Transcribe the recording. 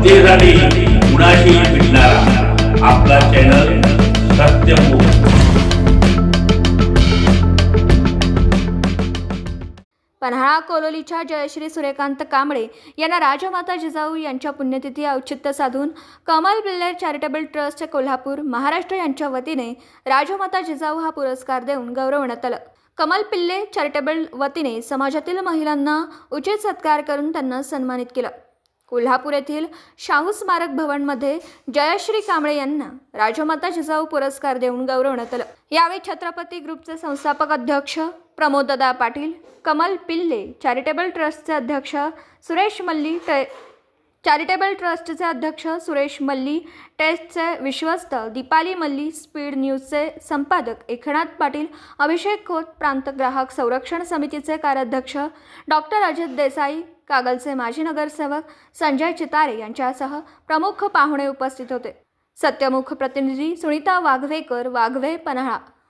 जनतेसाठी कुणाशी भेटणारा आपला चॅनल सत्यमुख पन्हाळा कोलोलीच्या जयश्री सूर्यकांत कांबळे यांना राजमाता जिजाऊ यांच्या पुण्यतिथी औचित्य साधून कमल बिल्लर चॅरिटेबल ट्रस्ट कोल्हापूर महाराष्ट्र यांच्या वतीने राजमाता जिजाऊ हा पुरस्कार देऊन गौरवण्यात आलं. कमल पिल्ले चॅरिटेबल वतीने समाजातील महिलांना उचित सत्कार करून त्यांना सन्मानित केलं. कोल्हापूर येथील शाहू स्मारक भवनमध्ये जयश्री कांबळे यांना राजमाता जिजाऊ पुरस्कार देऊन गौरवण्यात आलं. यावेळी छत्रपती ग्रुपचे संस्थापक अध्यक्ष प्रमोददा पाटील कमल पिल्ले चॅरिटेबल ट्रस्टचे अध्यक्ष सुरेश मल्ली टे चॅरिटेबल ट्रस्टचे अध्यक्ष सुरेश मल्ली टेस्टचे विश्वस्त दीपाली मल्ली स्पीड न्यूजचे संपादक एकनाथ पाटील अभिषेक खोत प्रांत ग्राहक संरक्षण समितीचे कार्याध्यक्ष डॉक्टर अजित देसाई कागलचे माजी नगरसेवक संजय चितारे यांच्यासह प्रमुख पाहुणे उपस्थित होते. सत्यमुख प्रतिनिधी सुनीता वाघवेकर वाघवे पन्हाळा.